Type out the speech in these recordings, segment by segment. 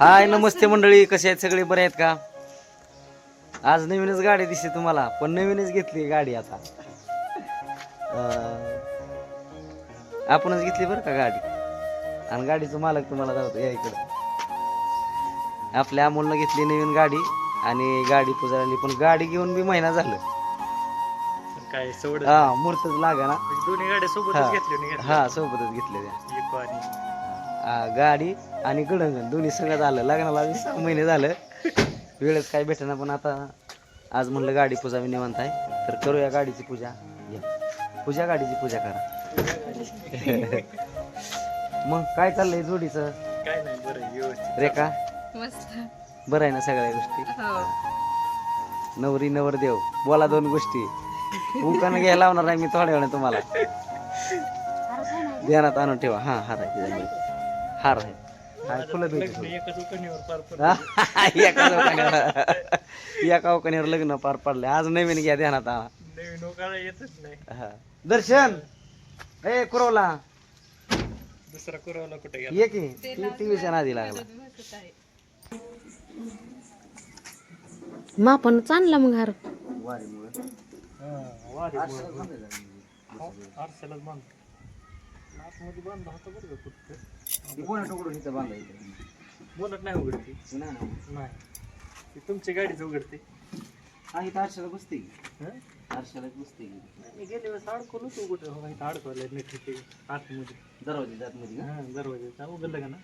हाय नमस्ते मंडळी. कसे आहेत सगळे? बरे आहेत का? आज नवीनच गाडी दिसते तुम्हाला पण नवीनच घेतली गाडी आता. अं, आपणच घेतली बरं का गाडी? आणि गाडीचं मालक तुम्हाला जातो या इकडं. आपल्या अमोलनं घेतली नवीन गाडी आणि गाडी पुजारली पण गाडी घेऊन बी महिना झालं. काय सोड हा मुहूर्तच लागा ना दोन्ही गाड्या हा. सोबतच घेतल्या हा सोबतच घेतलेल्या. गाडी आणि गडंगण दोन्ही सगळं झालं लग्नाला वीस सहा महिने झालं. वेळच काय भेटेना पण आता आज म्हणलं गाडी पूजा मी निवांत आहे. तर करूया गाडीची पूजा. या. पूजा गाडीची पूजा करा. मग काय चाललंय जोडीचं? काय नाही बरं व्यवस्थित. रेखा? मस्त. बरं आहे ना सगळ्या गोष्टी? हो. नवरी नवरदेव बोला दोन गोष्टी. उकानं घ्यायला लावणार आहे मी थोड्या वेळाने तुम्हाला. ध्यानात आणून ठेवा. हा आहे त्याच्यामध्ये हार आहे. एका चौकानीवर एका चौकानीवर लग्न पार पडले आज नवीन घ्या ध्यानात हा. दर्शन! ए कुरवला. दुसरा कुरवला कुठे गेला? ये की टीव्हीच्या नादी लागला. मापन चांगला मग हार. आरशालाच बरं का कुठं बांधायचं बोलत नाही उघडते. नाही ती तुमच्या गाडीच उघडते. हा इथं आरशाला बसते. हं? आरशाला बसते. मी गेले वेळेस अडकवलं तू कुठे हो इथं अडकवलं नीट इथे आतमध्ये. दरवाजे जात मध्ये हा दरवाजा. उघडलं का ना?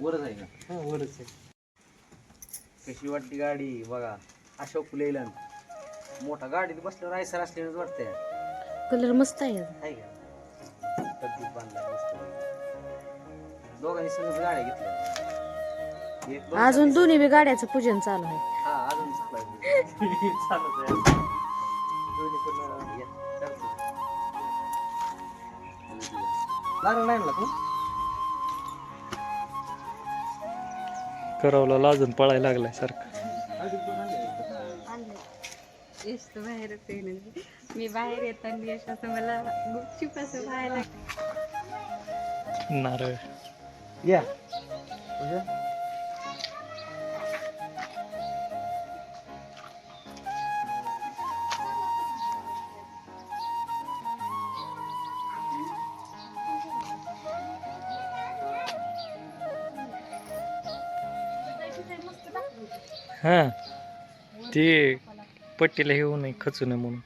वरच आहे का? हा वरच आहे. कशी वाटली गाडी? बघा अशोक लेलन. मोठा गाडीत बसल्यावर आयसर असल्यानंच वाटतंय. कलर मस्त आहे आहे का? तब्दीत बांधलाय मस्त. दोघांनी सगळं गाड्या घेतल्या. एक दोन अजून दोन्ही बी गाड्याचं पूजन चालू आहे. हा अजून चालू चालत आहे. दोन्ही पण अं, लागला नाही ना तू? करावला लाजून पळायला लागलाय सारखं. यश तर बाहेरच आहे मी बाहेर येताना यश असं मला गुपचूप असं व्हायला नारळ या. हा. ते पट्टीला हे होऊ नये खचू नये म्हणून.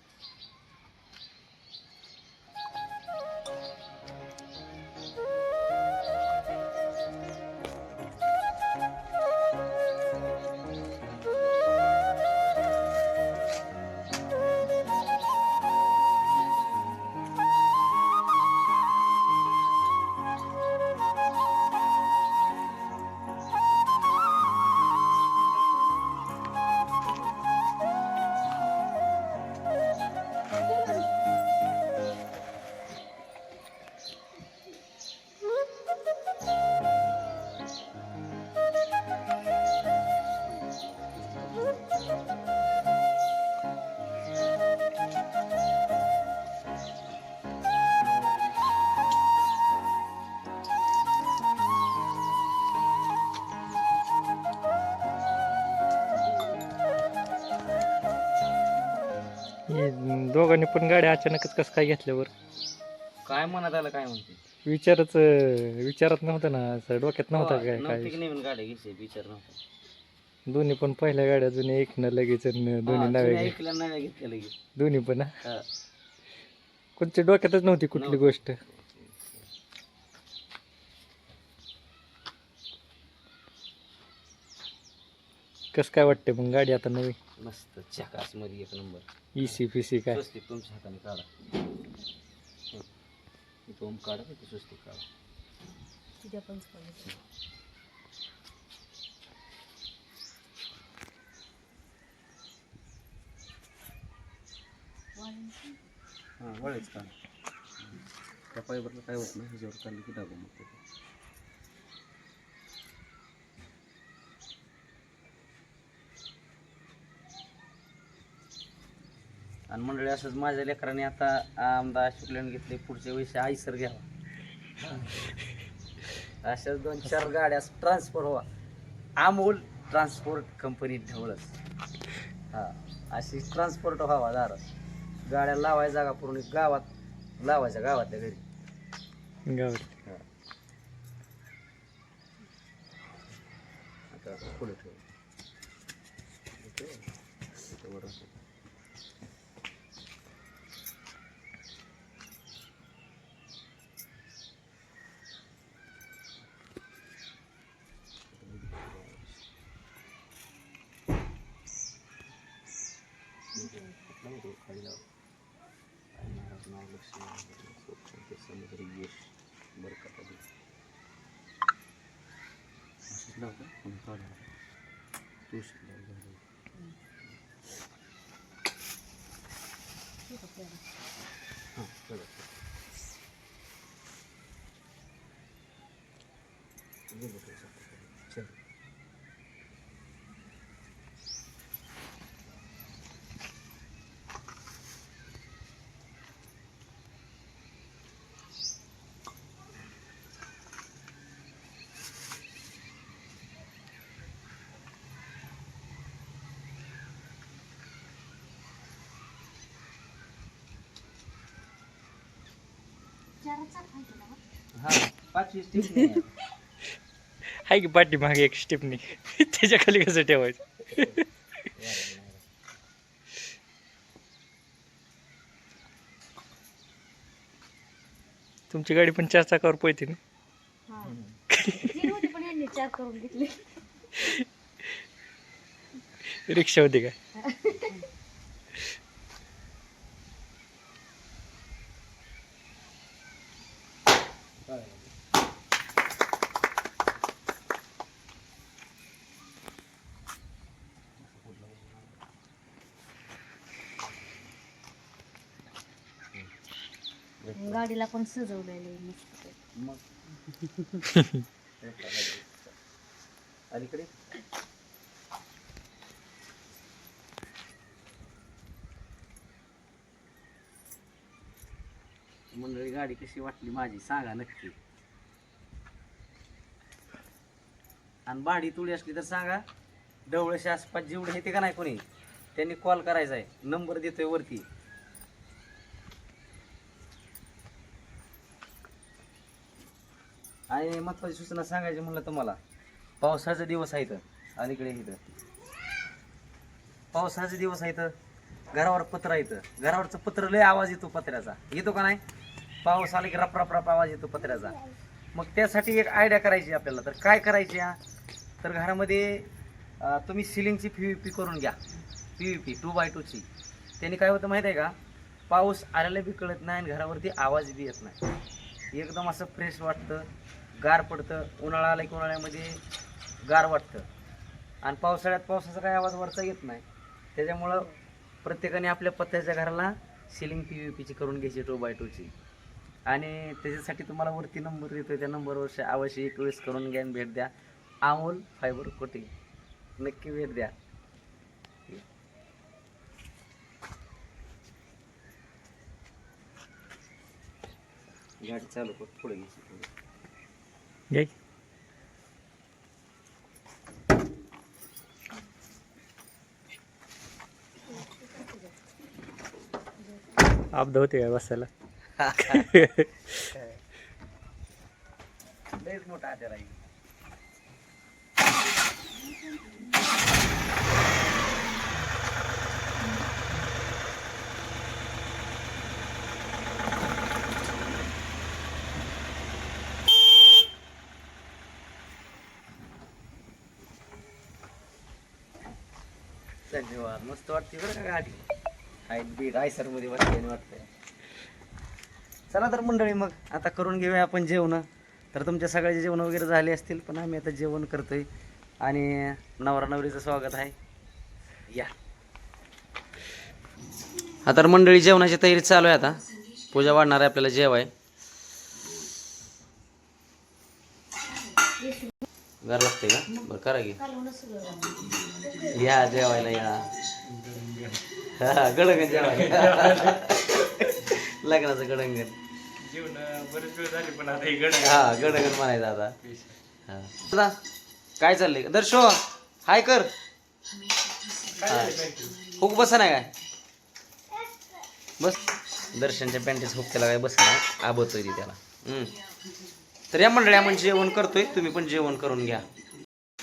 हे दोघांनी पण गाड्या अचानकच कसं काय घेतल्यावर? काय म्हणत आलं काय म्हणते? विचारच विचारत नव्हतं ना असं डोक्यात नव्हतं काय काय? नवीन गाड्या घ्यायची विचार नव्हता. दोन्ही पण पहिल्या गाड्या जुन्या एक न लगेच आणि दोन्ही हा, नव्या जुन्या घे ऐकल्या नव्या घेतल्या लगेच. दोन्ही पण हा. हा. डोक्यातच नव्हती कुठली. गोष्ट. कसं काय वाटते मग गाडी आता नवी? मस्त झकासमध्ये एक number. E C P C काय? स्वस्तिक तुमच्या हाताने काढा. हं. इथं ओम काढा तिथे स्वस्तिक काढा. हां वळेच काढा. त्या पायबरला काय होत नाही ह्याच्यावर काढली की टाकू मग ते. आणि मंडळी असंच माझ्या लेकरांनी आता आमदार शुक्ल्याने घेतले पुढच्या वेळेस आईसर घ्यावा. अशाच दोन चार गाड्या ट्रान्सफर व्हा अमोल ट्रान्सपोर्ट कंपनी ढवळस. हा अशी ट्रान्सपोर्ट व्हावा दारात गाड्या लावायच्या जागा पूर्ण गावात लावायच्या गावातल्या घरी. गावात. आता पुढे ठेव. tus आहे. की पाठीमागे एक स्टेपनी त्याच्याखाली कसं ठेवायचं तुमची गाडी पण चार चाकावर पळते ना हा. रिक्षा होती का गाडीला पण सजवलेलं आहे मस्त मग? अलीकडे मंडळी गाडी कशी वाटली माझी? सांगा नक्की. आणि भाडी तुळी असली तर सांगा. डवळशे आसपास जेवढे येते का नाही कोणी त्यांनी कॉल करायचा आहे. नंबर देतोय वरती. आणि महत्वाची सूचना सांगायची म्हणलं तुम्हाला पावसाचे दिवस आहेत अलीकडे इथं. पावसाचे दिवस आहेत घरावर पत्र येतं घरावरचं पत्र लय आवाज येतो पत्र्याचा. येतो का नाही? पाऊस आला की रप रप रप आवाज येतो पत्र्याचा. मग त्यासाठी एक आयडिया करायची आपल्याला. तर काय करायची तर घरामध्ये तुम्ही सिलिंगची पी व्ही पी करून घ्या. P V P two by टूची त्यांनी काय होतं माहिती आहे का? पाऊस आलेला बी कळत नाही आणि घरावरती आवाज बी येत नाही. एकदम असं फ्रेश वाटतं. गार पडतं उन्हाळा आला की उन्हाळ्यामध्ये गार वाटतं. आणि पावसाळ्यात पावसाचा काही आवाज वरचा येत नाही. त्याच्यामुळं प्रत्येकाने आपल्या पत्त्याच्या घराला सिलिंग पी व्ही पीची करून घ्यायची टू बाय टूची आणि त्याच्यासाठी तुम्हाला वरती नंबर देतो त्या नंबरवर अवश्य एक वेळेस करून घ्या आणि भेट द्या. अमोल फायबर कोटिंग नक्की भेट द्या. गाडी चालू कर पुढे घ्यायची पुढे. घ्या की. आपदा होते काय बसायला लयच मोठा आजार धन्यवाद. मस्त वाटते बरं का गाडी? हाईट बीट आयसर वाटते वाटतंय. चला तर मंडळी मग आता करून घेऊया आपण जेवण. तर तुमच्या सगळ्याचे जेवण वगैरे झाले असतील पण आम्ही आता जेवण करतोय. आणि नवरा नवरीचं स्वागत आहे. या. आता तर मंडळी जेवणाची तयारी चालू आहे आता. पूजा वाढणार आहे आपल्याला जेवाय. घर लागते का? बरं करा की. या जेवायला या. हा, गडंगण जेवायला लग्नाचं गडंगण जीवन बरेच वेळ झाली पण आता हे गड हा गडगड म्हणायचं आता. हा. दादा, काय चाललंय? दर्शो हाय कर. हुक बस नाही काय? बस. दर्शनच्या पॅन्टीस हुक त्याला काय? बस नाही आबतोय ती त्याला. हम्म. तर या मंडळी आपण जेवण करतोय. तुम्ही पण जेवण करून घ्या.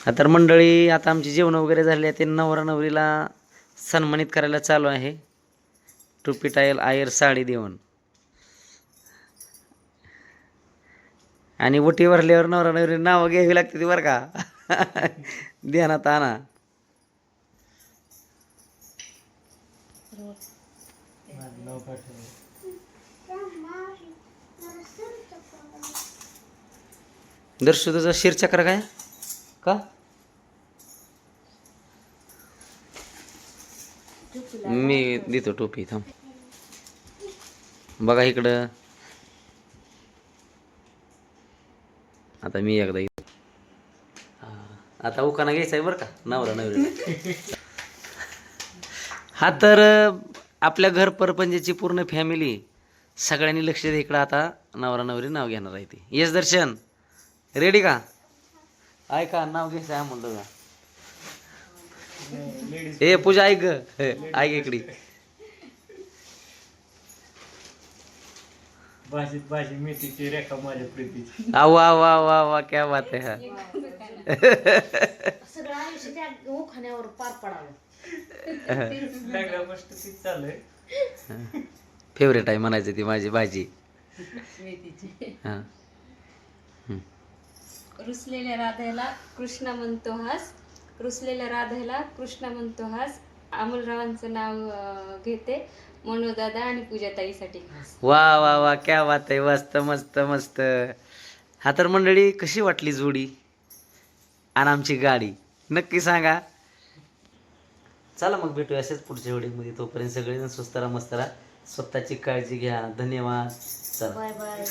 तर मंडळी आता आमची जेवण वगैरे झाली आहे. ते नवरा नवरीला सन्मानित करायला चालू आहे. टोपी टायल आयर साडी देऊन. आणि ओटी भरल्यावर नवरा नवरी नावं घ्यावी लागते ती बरं का. ध्यानात आणा दर्शू तुझा शिरचक्र काय? का? मी देतो टोपी थांब. बघा इकडं. आता मी एकदा येतो आता उखाना घ्यायचा आहे बरं का? नवरा नवरी हा तर आपल्या घर परपंचाची पूर्ण फॅमिली सगळ्यांनी लक्ष दे इकडं आता. नवरा नवरी नाव घेणार आहे ती. येस दर्शन रेडी का? ऐका नाव घ्यायचं आहे म्हणलं का ए पूजा ऐक ग. ऐक इकडे. रेखा माझ्या प्रीतीची. आ वा वा वा वा क्या बात आहे हा. सगळं आयुष्य त्या उखाण्यावर पार पडावं. लागला मस्त तीच चालू आहे फेवरेट आहे म्हणायचं ती माझी भाजी. हा. रुसलेल्या राधाला कृष्णा म्हणतो हास. रुसलेल्या राधाला कृष्णा म्हणतो हास. अमोलरावांचं नाव घेते. मनोदादा आणि पूजाताईसाठी वा वा वा क्या बात आहे. मस्त मस्त मस्त. हा तर मंडळी कशी वाटली जोडी? आणि आमची गाडी? नक्की सांगा. चला मग भेटूया असेच पुढच्या व्हिडिओमध्ये. तोपर्यंत सगळेजण स्वस्त राहा मस्त राहा. स्वतःची काळजी घ्या. धन्यवाद. चला. Bye bye.